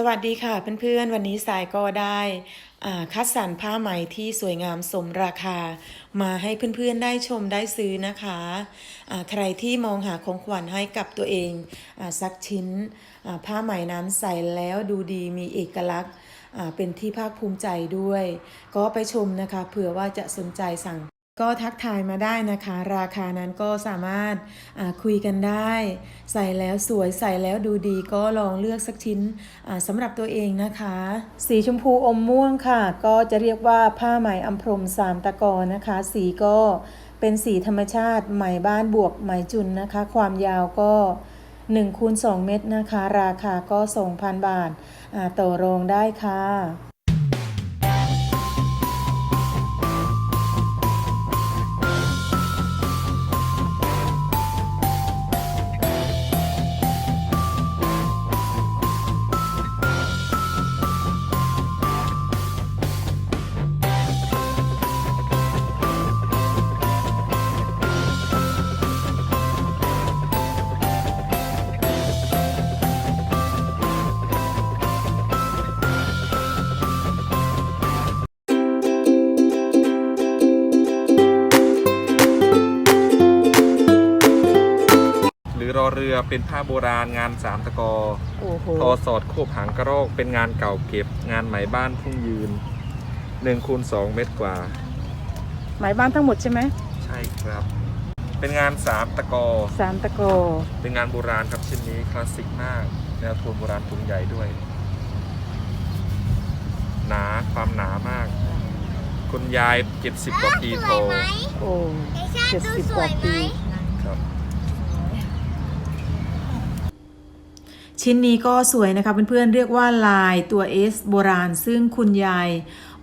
สวัสดีค่ะเพื่อนๆ วันนี้สายก็ได้คัดสรรผ้าไหมที่สวยงามสมราคา มาให้เพื่อนๆได้ชมได้ซื้อนะคะอ่าใครที่มองหาของขวัญให้กับตัวเองอสักชิ้นผ้าไหมนั้นใส่แล้วดูดีมีเอกลักษณ์เป็นที่ภาคภูมิใจด้วย ก็ไปชมนะคะเผื่อว่าจะสนใจสั่ง ก็ทักทายมาได้นะคะ ราคานั้นก็สามารถคุยกันได้ ใส่แล้วสวยใส่แล้วดูดีก็ลองเลือกสักชิ้นสำหรับตัวเองนะคะ สีชมพูอมม่วงค่ะ ก็จะเรียกว่าผ้าไหมอัมพรมสามตะกอนะคะ สีก็เป็นสีธรรมชาติไหมบ้านบวกไหมจุนนะคะ ความยาวก็1คูณ2เม็ดนะคะ ราคาก็ 2,000 บาทต่อรองได้ค่ะ เรือเป็นผ้าโบราณงานสามตะกอโอ้โหทอสอดโคบหางกระรอกเป็นงานเก่าเก็บ งานไหมบ้านพุ่งยืน1คูณ2เมตรกว่าไหมบ้านทั้งหมดใช่ไหมใช่ครับ เป็นงานสามตะกอ สามตะกอเป็นงานโบราณครับชิ้นนี้คลาสสิกมาก แนวโทนโบราณถุงใหญ่ด้วย หนาความหนามาก คุณยาย70กว่าปีโทโอ้เจ็ดสิบกว่าปี ครับ ชิ้นนี้ก็สวยนะคะเพื่อนๆเรียกว่าลายตัว S โบราณ ซึ่งคุณยาย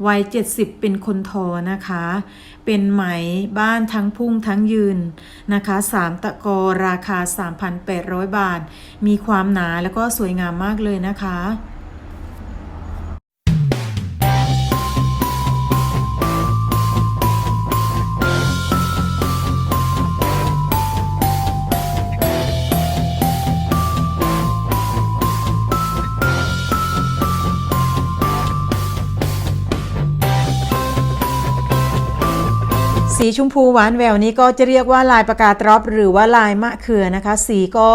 วัย 70 เป็นคนทอนะคะ เป็นไหมบ้านทั้งพุ่งทั้งยืนนะคะ 3 ตะกอราคา 3,800 บาท มีความหนาแล้วก็สวยงามมากเลยนะคะ สีชมพูหวานแววนี้ก็จะเรียกว่าลายประกาศรอบหรือว่าลายมะเขือนะคะ สีก็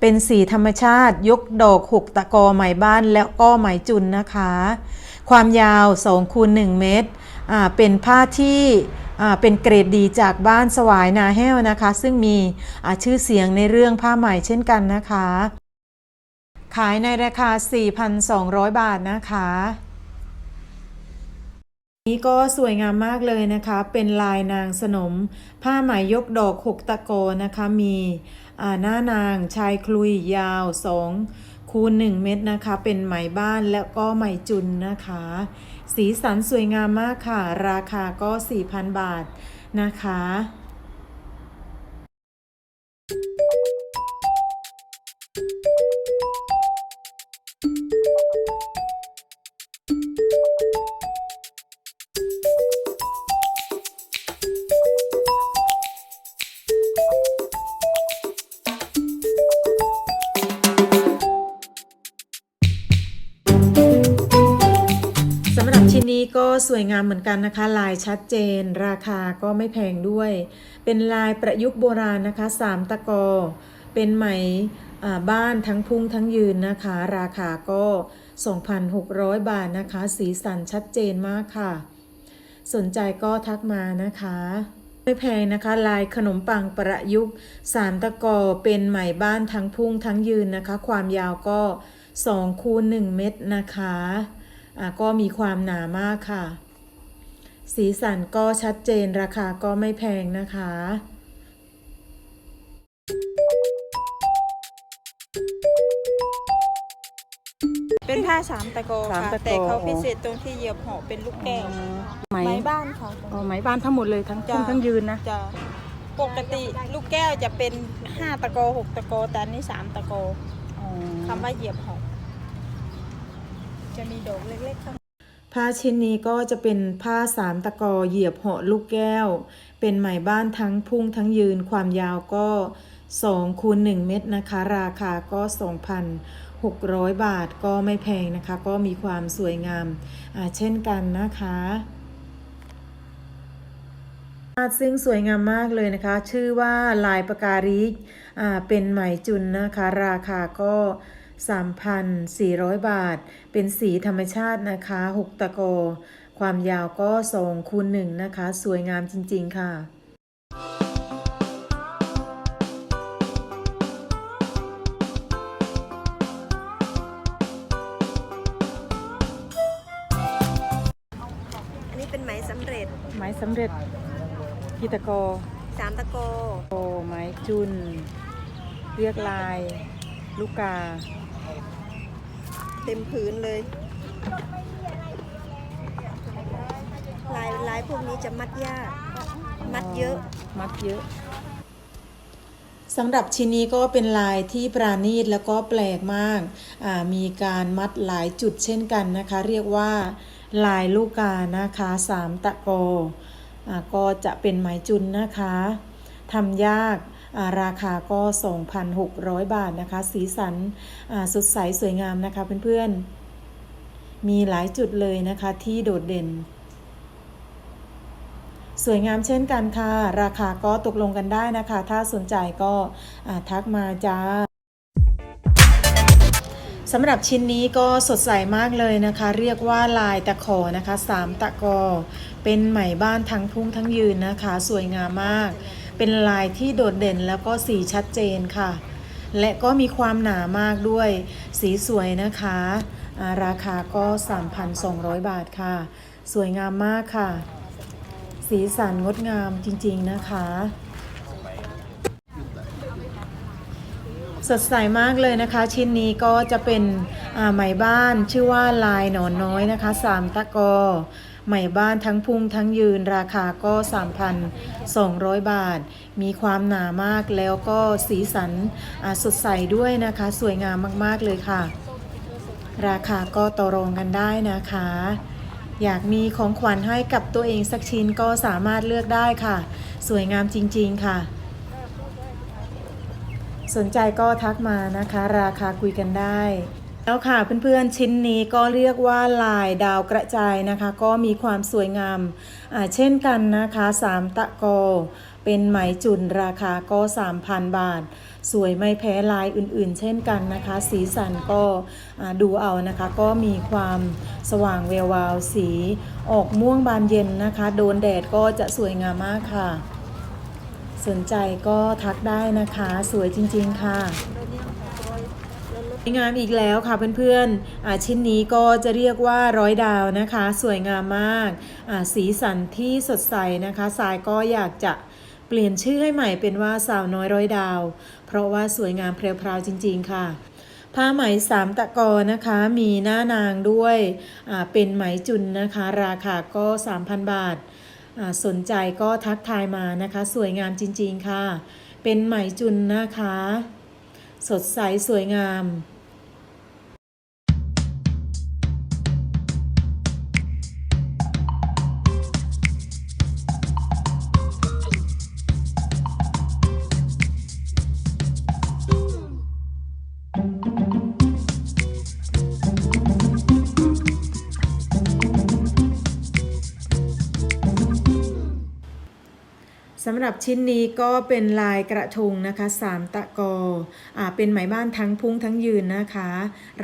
เป็นสีธรรมชาติ ยกดอกหกตะกอไหมบ้านแล้วก็ไหมจุนนะคะ ความยาว2คูณ1เมตรอ่าเป็นผ้าที่อ่าเป็นเกรดดีจากบ้านสวายนาแห้วนะคะ ซึ่งมีอ่าชื่อเสียงในเรื่องผ้าไหมเช่นกันนะคะ ขายในราคา 4,200 บาทนะคะ นี้ก็สวยงามมากเลยนะคะ เป็นลายนางสนม ผ้าไหมยกดอกหกตะโกนะคะ มีหน้านางชายคลุยยาว2คูณ1เม็ดนะคะ เป็นไหมบ้านแล้วก็ไหมจุนนะคะ สีสันสวยงามมากค่ะ ราคาก็ 4,000 บาทนะคะ สวยงามเหมือนกันนะคะ ลายชัดเจน ราคาก็ไม่แพงด้วย เป็นลายประยุกต์โบราณนะคะสามตะกอ เป็นไหมบ้านทั้งพุ่งทั้งยืนนะคะ ราคาก็ 2,600 บาทนะคะ สีสันชัดเจนมากค่ะ สนใจก็ทักมานะคะ ไม่แพงนะคะ ลายขนมปังประยุกต์สามตะกอเป็นไหมบ้านทั้งพุ่งทั้งยืนนะคะ ความยาวก็2คูณ1เม็ดนะคะ ก็มีความหนามากค่ะ สีสันก็ชัดเจนราคาก็ไม่แพงนะคะเป็นผ้าสามตะโกสามค่ะตะโก แต่เขาพิเศษตรงที่เหยียบห่อเป็นลูกแก้วไหมไม้บ้านค่ะ อ๋อไหมบ้านทั้งหมดเลยทั้งจ้ะพุ่งทั้งยืนนะจะปกติลูกแก้วจะเป็นห้าตะโกหกตะโกแต่อันนี้สามตะโกคำว่าเหยียบห่อ จะมีดอกเล็กๆข้างผ้าชิ้นนี้ก็จะเป็นผ้าสามตะกอเหยียบเหาะลูกแก้ว เป็นไหมบ้านทั้งพุ่งทั้งยืนความยาวก็2คูณ1เม็ดนะคะ ราคาก็600 บาทก็ไม่แพงนะคะ ก็มีความสวยงามเช่นกันนะคะซึ่งสวยงามมากเลยนะคะ ชื่อว่าลายปากการิกเป็นไหมจุนนะคะ ราคาก็ 3,400 บาท เป็นสีธรรมชาตินะคะ 6 ตะโกความยาวก็2คูณ1นะคะ สวยงามจริง ๆ ค่ะอันนี้เป็นไหมสำเร็จไม้สำเร็จกีตะโกสามตะโกโอไม้จุน เรียกลาย ลูกกา เต็มพื้นเลย ลายลายพวกนี้จะมัดยาก มัดเยอะ มัดเยอะสำหรับชิ้นนี้ก็เป็นลายที่ปราณีตแล้วก็แปลกมากามีการมัดหลายจุดเช่นกันนะคะ เรียกว่าลายลูกกานะคะสามตะโกอก็จะเป็นไหมจุนนะคะทำยาก ราคาก็ 2,600 บาทนะคะ สีสันสดใสสวยงามนะคะเพื่อนๆ มีหลายจุดเลยนะคะที่โดดเด่น สวยงามเช่นกันค่ะ ราคาก็ตกลงกันได้นะคะ ถ้าสนใจก็ทักมาจ้าสำหรับชิ้นนี้ก็สดใสมากเลยนะคะ เรียกว่าลายตะขอนะคะสามตะกอ เป็นไหมบ้านทั้งพุ่งทั้งยืนนะคะ สวยงามมาก เป็นลายที่โดดเด่นแล้วก็สีชัดเจนค่ะ และก็มีความหนามากด้วย สีสวยนะคะาราคาก็ 3,200 บาทค่ะ สวยงามมากค่ะ สีสันงดงามจริงๆนะคะ สดใสมากเลยนะคะ ชิ้นนี้ก็จะเป็นไหมบ้านชื่อว่าลายหนอนน้อยนะคะ สามตะกอ ไหม่บ้านทั้งพุ่งทั้งยืนราคาก็ 3,200 บาท มีความหนามากแล้วก็สีสันสดใสด้วยนะคะ สวยงามมากๆเลยค่ะ ราคาก็ต่อรองกันได้นะคะ อยากมีของขวัญให้กับตัวเองสักชิ้นก็สามารถเลือกได้ค่ะ สวยงามจริง ๆ ค่ะสนใจก็ทักมานะคะ ราคาคุยกันได้ แล้วค่ะเพื่อนๆชิ้นนี้ก็เรียกว่าลายดาวกระจายนะคะ ก็มีความสวยงามเช่นกันนะคะสามตะโกเป็นไหมจุนราคาก็ 3,000 บาท สวยไม่แพ้ลายอื่นๆ เช่นกันนะคะ สีสันก็ดูเอานะคะ ก็มีความสว่างแวววาวสีออกม่วงบานเย็นนะคะ โดนแดดก็จะสวยงามมากค่ะ สนใจก็ทักได้นะคะ สวยจริงๆค่ะ งามอีกแล้วค่ะเพื่อนๆอ่าชิ้นนี้ก็จะเรียกว่าร้อยดาวนะคะ สวยงามมากอ่าสีสันที่สดใสนะคะสายก็อยากจะเปลี่ยนชื่อให้ใหม่เป็นว่าสาวน้อยร้อยดาว เพราะว่าสวยงามเพรียวๆจริง ๆ ค่ะ ผ้าไหมสามตะกอนะคะ มีหน้านางด้วยเป็นไหมจุนนะคะ ราคาก็ 3,000 บาท สนใจก็ทักทายมานะคะ สวยงามจริง ๆ ค่ะ เป็นไหมจุนนะคะ สดใสสวยงามำหรับชิ้นนี้ก็เป็นลายกระทงนะคะสามตะกออ่าเป็นไหมบ้านทั้งพุ่งทั้งยืนนะคะ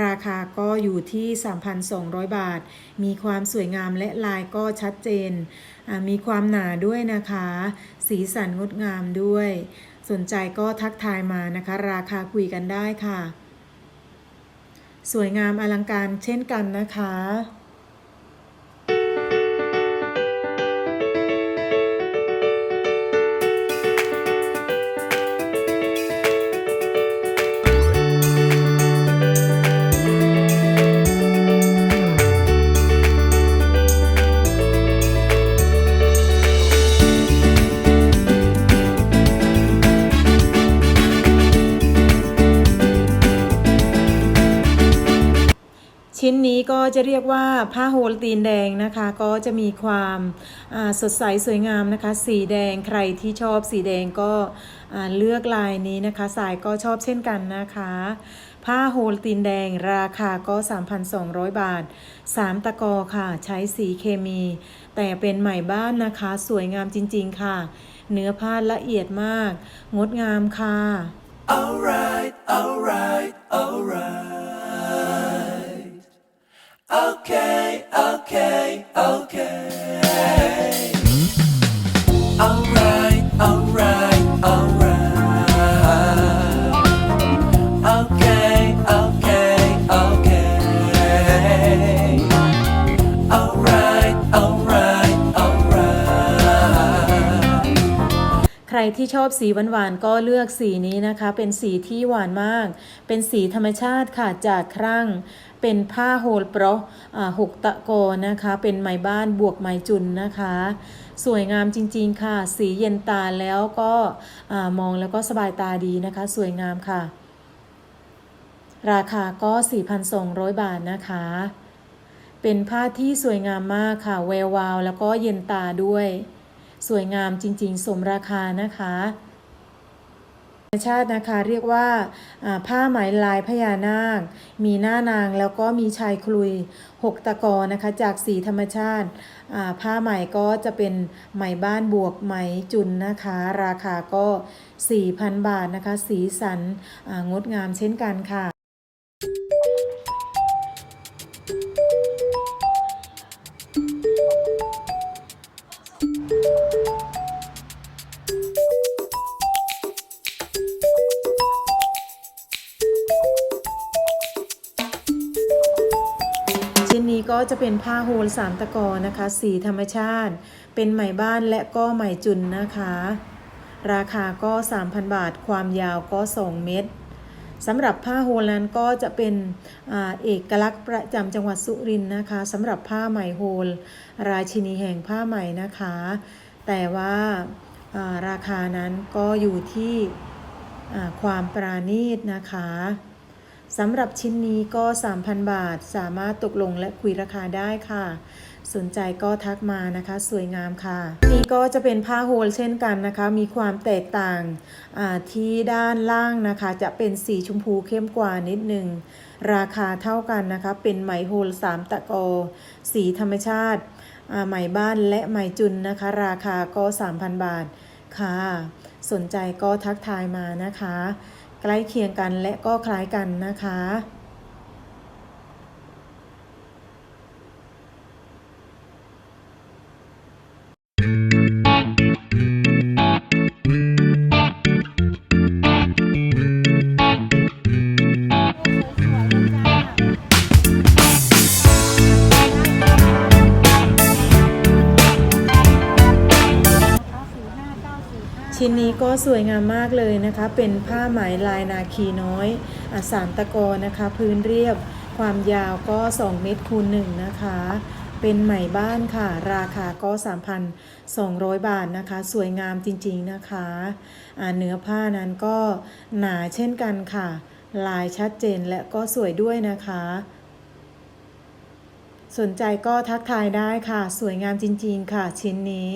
ราคาก็อยู่ที่ 3,200 บาท มีความสวยงามและลายก็ชัดเจนอ่ามีความหนาด้วยนะคะ สีสันงดงามด้วย สนใจก็ทักทายมานะคะ ราคาคุยกันได้ค่ะ สวยงามอลังการเช่นกันนะคะ ชิ้นนี้ก็จะเรียกว่าผ้าโฮลตีนแดงนะคะ ก็จะมีความาสดใสสวยงามนะคะ สีแดงใครที่ชอบสีแดงก็เลือกลายนี้นะคะ สายก็ชอบเช่นกันนะคะ ผ้าโฮลตีนแดงราคาก็ 3,200 บาท 3 ตะกอค่ะ ใช้สีเคมี แต่เป็นใหม่บ้านนะคะ สวยงามจริง ๆ ค่ะ เนื้อผ้าละเอียดมาก งดงามค่ะ Alright, alright, alright. ชอบสีหวานๆก็เลือกสีนี้นะคะ เป็นสีที่หวานมาก เป็นสีธรรมชาติค่ะจากครั่ง เป็นผ้าโฮลเปราะหกตะโกนะคะ เป็นไหมบ้านบวกไหมจุนนะคะ สวยงามจริงๆค่ะ สีเย็นตาแล้วก็มองแล้วก็สบายตาดีนะคะ สวยงามค่ะ ราคาก็ 4,200 บาทนะคะเป็นผ้าที่สวยงามมากค่ะแวววาวแล้วก็เย็นตาด้วย สวยงามจริง ๆ สมราคานะคะธรรมชาตินะคะเรียกว่าผ้าไหมลายพญานาค มีหน้านางแล้วก็มีชายคลุย6ตะกอนะคะจากสีธรรมชาติผ้าไหมก็จะเป็นไหมบ้านบวกไหมจุนนะคะ ราคาก็ 4,000 บาทนะคะ สีสันงดงามเช่นกันค่ะ จะเป็นผ้าโฮลสามตะกอนะคะ สีธรรมชาติ เป็นไหมบ้านและก็ไหมจุนนะคะ ราคาก็ 3,000 บาท ความยาวก็ 2 เมตรสำหรับผ้าโฮลนั้นก็จะเป็นอเอกลักษณ์ประจำจังหวัดสุรินทร์นะคะสำหรับผ้าไหมโฮล ราชินีแห่งผ้าไหมนะคะ แต่ว่าาราคานั้นก็อยู่ที่ความปราณีตนะคะ สำหรับชิ้นนี้ก็ 3,000 บาท สามารถตกลงและคุยราคาได้ค่ะ สนใจก็ทักมานะคะ สวยงามค่ะ นี่ก็จะเป็นผ้าโฮลเช่นกันนะคะ มีความแตกต่างาที่ด้านล่างนะคะ จะเป็นสีชมพูเข้มกว่านิดหนึ่งราคาเท่ากันนะคะ เป็นไหมโฮล3 ตะกอ สีธรรมชาติาไหมบ้านและไหมจุนนะคะ ราคาก็ 3,000 บาทค่ะ สนใจก็ทักทายมานะคะ ใกล้เคียงกันและก็คล้ายกันนะคะ ชิ้นนี้ก็สวยงามมากเลยนะคะ เป็นผ้าไหมลายนาคีน้อยอสามตะกอนะคะ พื้นเรียบ ความยาวก็ 2 เมตรคูณ1นะคะ เป็นไหมบ้านค่ะ ราคาก็ 3,200 บาทนะคะ สวยงามจริงๆนะคะอ่าเนื้อผ้านั้นก็หนาเช่นกันค่ะ ลายชัดเจนและก็สวยด้วยนะคะ สนใจก็ทักทายได้ค่ะ สวยงามจริงๆค่ะชิ้นนี้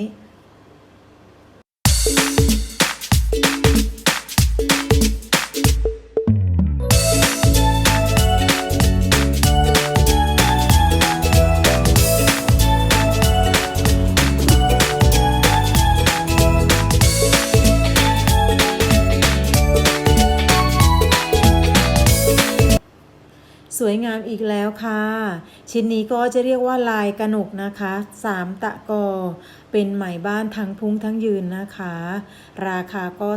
ชิ้นนี้ก็จะเรียกว่าลายกระหนกนะคะสามตะกอ เป็นไหมบ้านทั้งพุ้งทั้งยืนนะคะ ราคาก็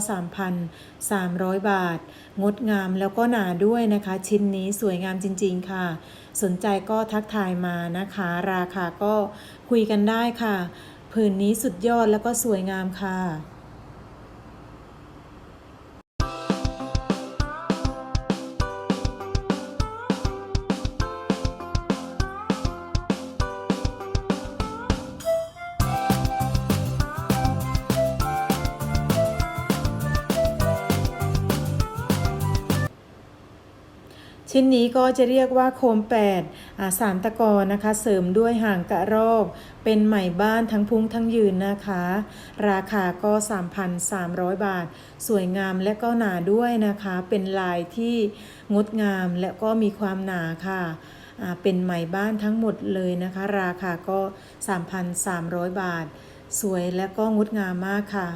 3,300 บาท งดงามแล้วก็หนาด้วยนะคะ ชิ้นนี้สวยงามจริง ๆ ค่ะ สนใจก็ทักทายมานะคะ ราคาก็คุยกันได้ค่ะ ผืนนี้สุดยอดแล้วก็สวยงามค่ะ ชิ้นนี้ก็จะเรียกว่าโคมแปดสามตะกอนะคะ เสริมด้วยห่างกระรอก เป็นใหม่บ้านทั้งพุงทั้งยืนนะคะ ราคาก็ 3,300 บาท สวยงามและก็หนาด้วยนะคะ เป็นลายที่งดงามและก็มีความหนาค่ะเป็นใหม่บ้านทั้งหมดเลยนะคะ ราคาก็ 3,300 บาท สวยและก็งดงามมากค่ะ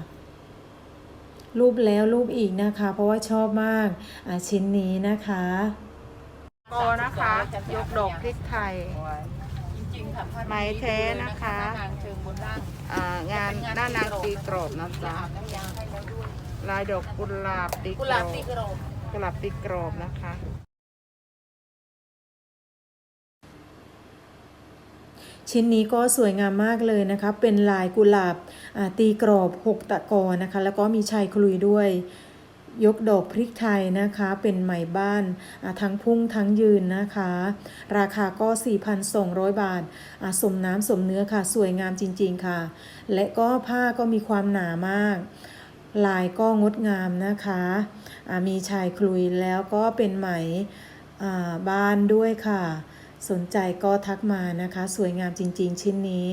รูปแล้วรูปอีกนะคะ เพราะว่าชอบมากชิ้นนี้นะคะ กอนะคะ ยกดอกพริกไทย ไหมแท้นะคะ อ่างานด้านนางตีกรอบนะจ๊ะลายดอกกุหลาบตีกรอบกุหลาบตีกรอบนะคะ ชิ้นนี้ก็สวยงามมากเลยนะคะ เป็นลายกุหลาบอ่าตีกรอบ 6 ตะกอนะคะ แล้วก็มีชายคลุยด้วย ยกดอกพริกไทยนะคะเป็นไหมบ้านทั้งพุ่งทั้งยืนนะคะ ราคาก็ 4,200 บาทอ่าสมน้ำสมเนื้อค่ะ สวยงามจริงๆค่ะ และก็ผ้าก็มีความหนามาก ลายก็งดงามนะคะมีชายคลุยแล้วก็เป็นไหมบ้านด้วยค่ะ สนใจก็ทักมานะคะ สวยงามจริงๆ ชิ้นนี้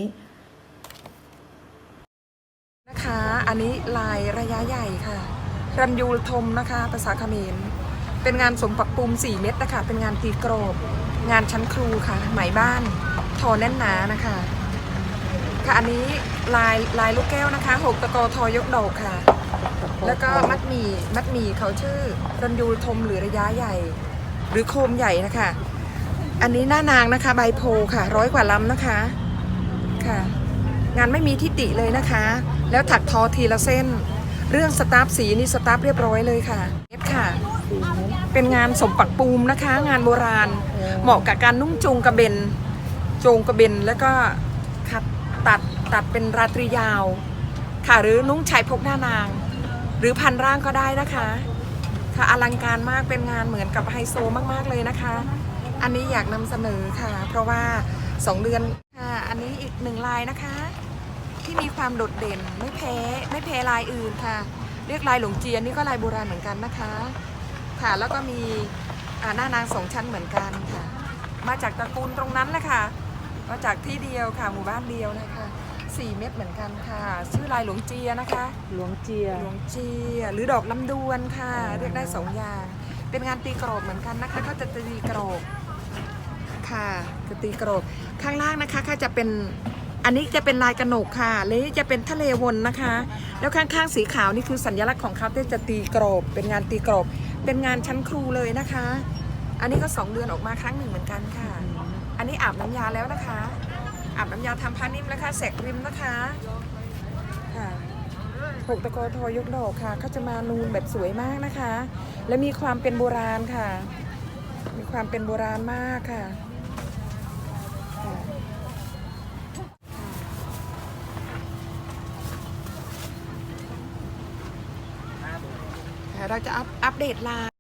นะคะ อันนี้ลายระยะใหญ่ค่ะ รันยูลทมนะคะ ภาษาเขมร เป็นงานสมปักปุม4เม็ดนะคะ เป็นงานตีกรอบ งานชั้นครูค่ะ ไหมบ้าน ทอแน่นหนานะคะ ค่ะอันนี้ลายลายลูกแก้วนะคะหกตะกอทอยกดอกค่ะ แล้วก็มัดหมี่มัดหมี่เขาชื่อรันยูลทมหรือระยะใหญ่ หรือโคมใหญ่นะคะ อันนี้หน้านางนะคะ ใบโพค่ะร้อยกว่าลำนะคะค่ะ งานไม่มีทิติเลยนะคะ แล้วถักทอทีละเส้น เรื่องสตาฟสีนี่สตาฟเรียบร้อยเลยค่ะเม็ดค่ะ เป็นงานสมปักปูมนะคะ งานโบราณ เหมาะกับการนุ่งจูงกระเบนจูงกระเบนแล้วก็คัดตัดตัดเป็นราตรียาว ค่ะหรือนุ่งชายพกหน้านาง หรือพันร่างก็ได้นะคะค่ะอลังการมากเป็นงานเหมือนกับไฮโซมากๆเลยนะคะ อันนี้อยากนำเสนอค่ะ เพราะว่า 2 เดือนค่ะ อันนี้อีกหนึ่งลายนะคะ ที่มีความโดดเด่นไม่แพ้ไม่แพ้ลายอื่นค่ะ เรียกลายหลงเจียนนี่ก็ลายโบราณเหมือนกันนะคะ ค่ะแล้วก็มีอ่าหน้านางสองชั้นเหมือนกันค่ะ มาจากตระกูลตรงนั้นแหละค่ะมาจากที่เดียวค่ะหมู่บ้านเดียวนะคะสี่เม็ดเหมือนกันค่ะ ชื่อลายหลวงเจียนะคะ หลวงเจียหลวงเจียหรือดอกลำดวนค่ะ เรียกได้สองอย่างเป็นงานตีกรอบเหมือนกันนะคะเขาจะตีกรอบค่ะจะตีกรอบข้างล่างนะคะเขาจะเป็น อันนี้จะเป็นลายกระหนกค่ะและนี่จะเป็นทะเลวนนะคะ แล้วข้างๆสีขาวนี่คือสัญลักษณ์ของเขาที่จะตีกรอบ เป็นงานตีกรอบ เป็นงานชั้นครูเลยนะคะ อันนี้ก็สองเดือนออกมาครั้งหนึ่งเหมือนกันค่ะ อันนี้อาบน้ำยาแล้วนะคะ อาบน้ำยาทำผ้านิ่มแล้วค่ะแสกริมนะคะค่ะหกตะกอทอยกดอกค่ะเขาจะมานูนแบบสวยมากนะคะ และมีความเป็นโบราณค่ะ มีความเป็นโบราณมากค่ะค่ะ เราจะอัปอัปเดตไลน์